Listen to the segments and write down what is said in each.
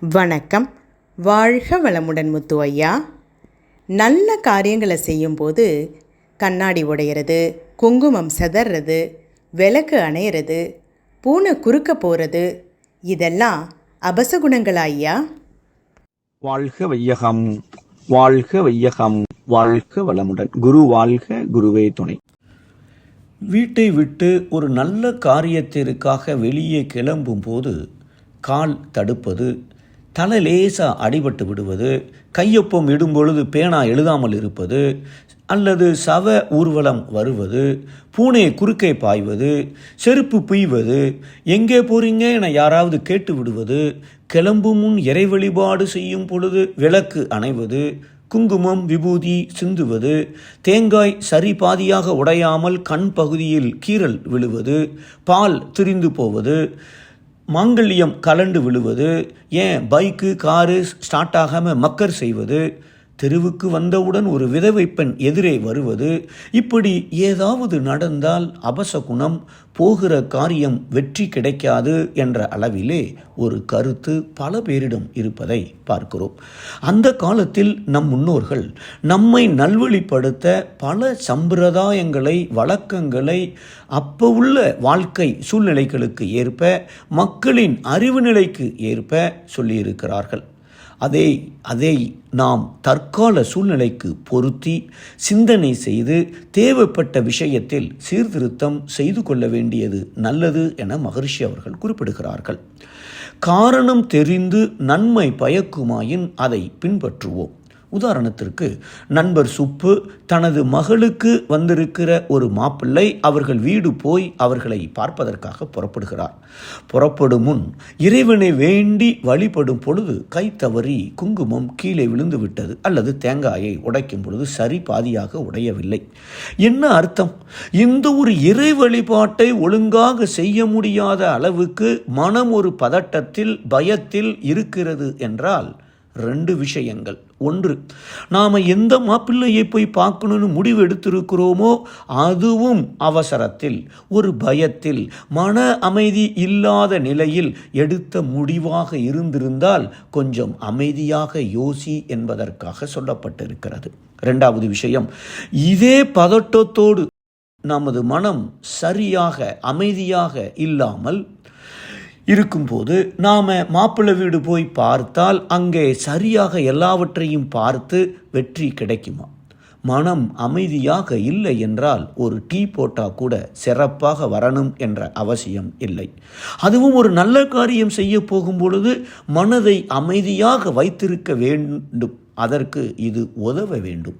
வணக்கம். வாழ்க வளமுடன் முத்து ஐயா. நல்ல காரியங்களை செய்யும்போது கண்ணாடி உடையிறது குங்குமம் செதறது விளக்கு அணையிறது பூனை குறுக்க போகிறது இதெல்லாம் அபசகுணங்களா ஐயா? வாழ்க வையகம் வாழ்க வையகம் வாழ்க வளமுடன். குரு வாழ்க குருவே துணை. வீட்டை விட்டு ஒரு நல்ல காரியத்திற்காக வெளியே கிளம்பும் போது கால் தடுப்பது தலை லேசாக அடிபட்டு விடுவது கையொப்பம் இடும்பொழுது பேனா எழுதாமல் இருப்பது அல்லது சவ ஊர்வலம் வருவது பூனை குறுக்கே பாய்வது செருப்பு புய்வது எங்கே போறீங்க என யாராவது கேட்டு விடுவது கிளம்பு முன் இறை வழிபாடு செய்யும் பொழுது விளக்கு அணைவது குங்குமம் விபூதி சிந்துவது தேங்காய் சரி பாதியாக உடையாமல் கண் பகுதியில் கீறல் விழுவது பால் திரிந்து போவது மாங்கல்யம் கலண்டு விழுவது ஏன் பைக்கு காரு ஸ்டார்ட் ஆகாமல் மக்கர் செய்வது தெருவுக்கு வந்தவுடன் ஒரு விதவை பெண் எதிரே வருவது இப்படி ஏதாவது நடந்தால் அபசகுணம் போகிற காரியம் வெற்றி கிடைக்காது என்ற அளவிலே ஒரு கருத்து பல பேரிடம் இருப்பதை பார்க்கிறோம். அந்த காலத்தில் நம் முன்னோர்கள் நம்மை நல்வழிப்படுத்த பல சம்பிரதாயங்களை வழக்கங்களை அப்போ உள்ள வாழ்க்கை சூழ்நிலைகளுக்கு ஏற்ப மக்களின் அறிவு நிலைக்கு ஏற்ப சொல்லியிருக்கிறார்கள். அதை அதை நாம் தற்கால சூழ்நிலைக்கு பொருத்தி சிந்தனை செய்து தேவைப்பட்ட விஷயத்தில் சீர்திருத்தம் செய்து கொள்ள வேண்டியது நல்லது என மகர்ஷி அவர்கள் குறிப்பிடுகிறார்கள். காரணம் தெரிந்து நன்மை பயக்குமாயின் அதை பின்பற்றுவோம். உதாரணத்திற்கு நண்பர் சுப்பு தனது மகளுக்கு வந்திருக்கிற ஒரு மாப்பிள்ளை அவர்கள் வீடு போய் அவர்களை பார்ப்பதற்காக புறப்படுகிறார். புறப்படும் முன் இறைவனை வேண்டி வழிபடும் பொழுது கை தவறி குங்குமம் கீழே விழுந்து விட்டது அல்லது தேங்காயை உடைக்கும் பொழுது சரி பாதியாக உடையவில்லை. என்ன அர்த்தம்? இந்த ஒரு இறை வழிபாட்டை ஒழுங்காக செய்ய முடியாத அளவுக்கு மனம் ஒரு பதட்டத்தில் பயத்தில் இருக்கிறது என்றால் ரெண்டு விஷயங்கள். ஒன்று நாம் எந்த மாப்பிள்ளையை போய் பார்க்கணும்னு முடிவு எடுத்திருக்கிறோமோ அதுவும் அவசரத்தில் ஒரு பயத்தில் மன அமைதி இல்லாத நிலையில் எடுத்த முடிவாக இருந்திருந்தால் கொஞ்சம் அமைதியாக யோசி என்பதற்காக சொல்லப்பட்டிருக்கிறது. ரெண்டாவது விஷயம் இதே பதட்டத்தோடு நமது மனம் சரியாக அமைதியாக இல்லாமல் இருக்கும்போது நாம் மாப்பிள்ளை வீடு போய் பார்த்தால் அங்கே சரியாக எல்லாவற்றையும் பார்த்து வெற்றி கிடைக்குமா? மனம் அமைதியாக இல்லை என்றால் ஒரு டீ போட்டால் கூட சிறப்பாக வரணும் என்ற அவசியம் இல்லை. அதுவும் ஒரு நல்ல காரியம் செய்ய போகும் பொழுது மனதை அமைதியாக வைத்திருக்க வேண்டும். அதற்கு இது உதவ வேண்டும்.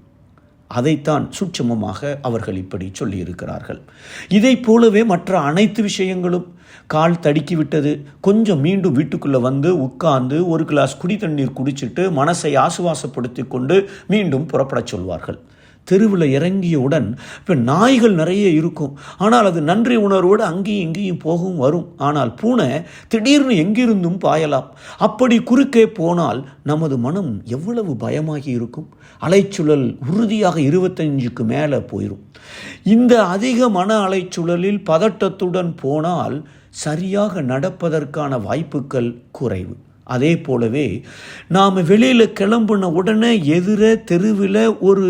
அதைத்தான் சூட்சமமாக அவர்கள் இப்படி சொல்லியிருக்கிறார்கள். இதை போலவே மற்ற அனைத்து விஷயங்களும் கால் தடுக்கி விட்டது கொஞ்சம் மீண்டும் வீட்டுக்குள்ளே வந்து உட்கார்ந்து ஒரு கிளாஸ் குடி தண்ணீர் குடிச்சிட்டு மனசை ஆசுவாசப்படுத்தி கொண்டு மீண்டும் புறப்படச் சொல்வார்கள். தெருவில் இறங்கியவுடன் இப்போ நாய்கள் நிறைய இருக்கும். ஆனால் அது நன்றி உணர்வோடு அங்கேயும் இங்கேயும் போகவும் வரும். ஆனால் பூனை திடீர்னு எங்கிருந்தும் பாயலாம். அப்படி குறுக்கே போனால் நமது மனம் எவ்வளவு பயமாகி இருக்கும். அலைச்சுழல் உறுதியாக இருபத்தஞ்சுக்கு மேலே போயிடும் இந்த அதிக மன அலைச்சுழலில் பதட்டத்துடன் போனால் சரியாக நடப்பதற்கான வாய்ப்புகள் குறைவு. அதே போலவே நாம் வெளியில் கிளம்புன உடனே எதிர தெருவில் ஒரு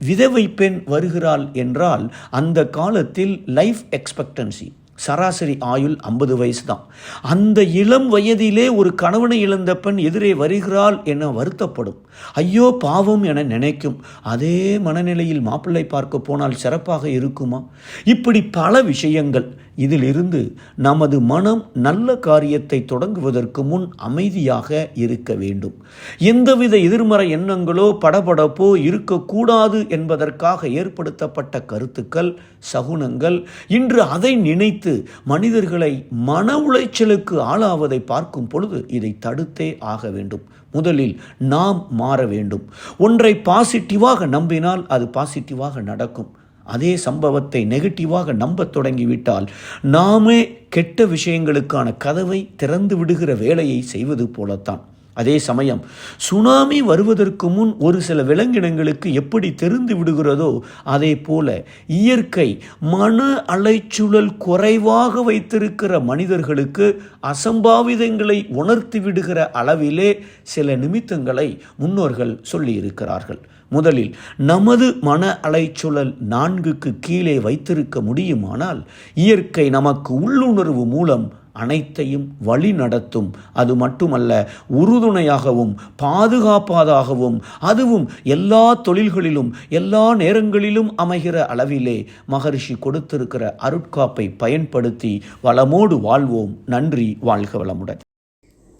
விதவை பெண் வருகிறாள் என்றால் அந்த காலத்தில் லைஃப் எக்ஸ்பெக்டன்சி சராசரி ஆயுள் ஐம்பது வயசு தான் அந்த இளம் வயதிலே ஒரு கணவனை இழந்த பெண் எதிரே வருகிறாள் என வருத்தப்படும். ஐயோ பாவம் என நினைக்கும். அதே மனநிலையில் மாப்பிள்ளை பார்க்க போனால் சிறப்பாக இருக்குமா? இப்படி பல விஷயங்கள் இதிலிருந்து நமது மனம் நல்ல காரியத்தை தொடங்குவதற்கு முன் அமைதியாக இருக்க வேண்டும். எந்தவித எதிர்மறை எண்ணங்களோ படபடப்போ இருக்கக்கூடாது என்பதற்காக ஏற்படுத்தப்பட்ட கருத்துக்கள் சகுனங்கள் இன்று அதை நினைத்து மனிதர்களை மன உளைச்சலுக்கு ஆளாவதை பார்க்கும் பொழுது இதை தடுத்தே ஆக வேண்டும். முதலில் நாம் மாற வேண்டும். ஒன்றை பாசிட்டிவாக நம்பினால் அது பாசிட்டிவாக நடக்கும். அதே சம்பவத்தை நெகட்டிவாக நம்பத் தொடங்கிவிட்டால் நாமே கெட்ட விஷயங்களுக்கான கதவை திறந்து விடுகிற வேலையை செய்வது போலத்தான். அதே சமயம் சுனாமி வருவதற்கு முன் ஒரு சில விலங்கினங்களுக்கு எப்படி தெரிந்து விடுகிறதோ அதே போல இயற்கை மன அலைச்சூழல் குறைவாக வைத்திருக்கிற மனிதர்களுக்கு அசம்பாவிதங்களை உணர்த்தி விடுகிற அளவிலே சில நிமித்தங்களை முன்னோர்கள் சொல்லியிருக்கிறார்கள். முதலில் நமது மன அலைச்சுழல் நான்குக்கு கீழே வைத்திருக்க முடியுமானால் இயற்கை நமக்கு உள்ளுணர்வு மூலம் அனைத்தையும் வழி நடத்தும். அது மட்டுமல்ல உறுதுணையாகவும் பாதுகாப்பாதாகவும் அதுவும் எல்லா தொழில்களிலும் எல்லா நேரங்களிலும் அமைகிற அளவிலே மகரிஷி கொடுத்திருக்கிற அருட்காப்பை பயன்படுத்தி வளமோடு வாழ்வோம். நன்றி வாழ்க வளமுடன்.